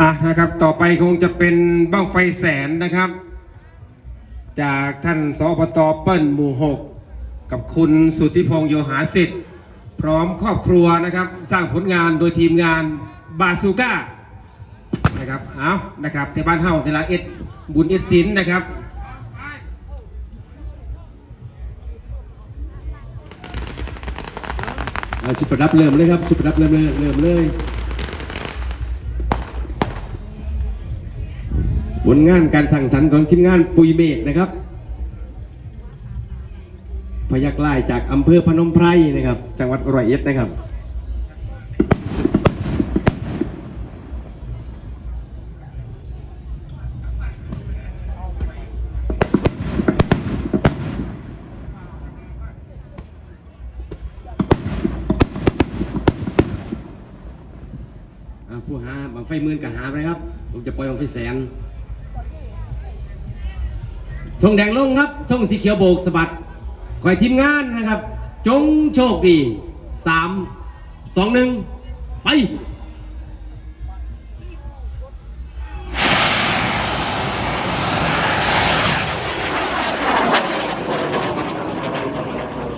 อะนะครับ ต่อไปคงจะเป็นบ้างไฟแสนนะครับ จากท่านสปตเปิ้ลหมู่หกกับคุณสุทธิพงษ์โยหาสิทธิ์ พร้อมครอบครัวนะครับ สร้างผลงานโดยทีมงานบาซูก้านะครับเอานะครับที่บ้านเฮาเวลาเอ็ดบุญเอ็ดศิลป์นะครับเอาชุดประดับเริ่มเลยครับชุดประดับเริ่มเลยเริ่มเลย ลงานการสั่งสรรค์ของทีมงานปุยเมฆนะครับ พยักไล่จากอำเภอพนมไพรนะครับ จังหวัดร้อยเอ็ดนะครับผู้หาบังไฟหมื่นกับหาไปครับ ผมจะปล่อยบังไฟแสน ธงแดงลงครับธงสีเขียวโบกสะบัดคอยทีมงานนะครับ จงโชคดีสามสองหนึ่งไป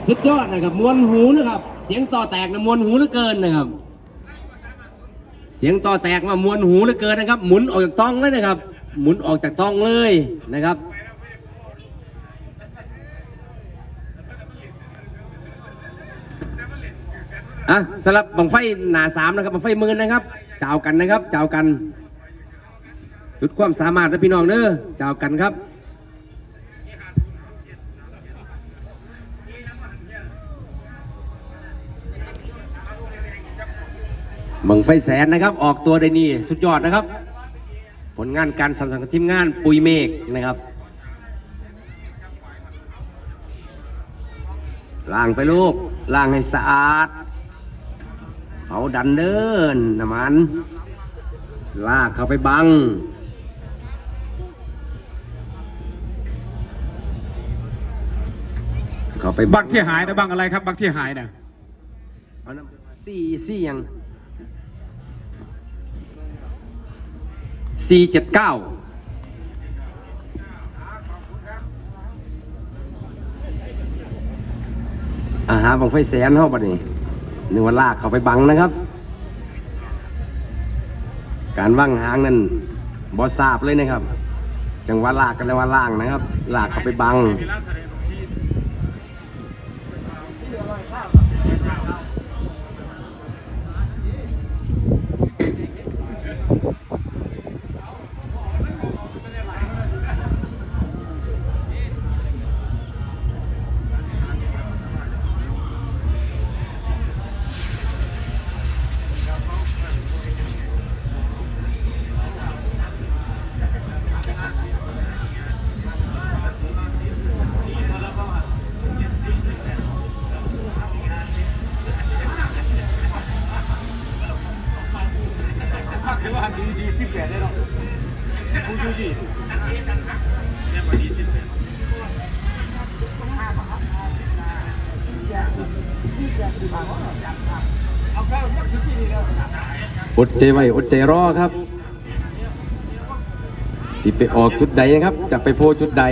สุดยอดนะครับมวนหูนะครับ เสียงต่อแตกนะมวนหูเหลือเกินนะครับ เสียงต่อแตกมามวนหูเหลือเกินนะครับ หมุนออกจากต้องเลยนะครับ หมุนออกจากต้องเลยนะครับ อะสำหรับบังไฟหนาสามนะครับบังไฟมืนนะครับเจ้ากันนะครับเจ้ากัน สุดความสามารถนะพี่น้องเด้อเจ้ากันครับบังไฟแสนนะครับ ออกตัวได้นี่สุดยอดนะครับ ผลงานการสนับสนุนของทีมงานปุยเมฆนะครับล้างไปลูกล้างให้สะอาด เขาดันเดินน้ำมัน ลากเข้าไปบัง เข้าไปบักที่หายนะบังอะไรครับ บักที่หายนะเอาน้ำสี่สี่ยังสี่เจ็ดเก้าอาหาบังไฟแสนเข้าปะนี่ นึกว่าลากเขาไปบังนะครับ การว่างหางนั้นบอสราบเลยนะครับ จังหวะลากกันเลยว่าล่างนะครับ ลากเขาไปบัง ดีดีสิบแปดได้หรอกูดูดิเอาข้าวสักทีนี่แล้วอดใจไว้อดใจรอครับ สิไปออกจุดใดนะครับ จะไปโพจุดใด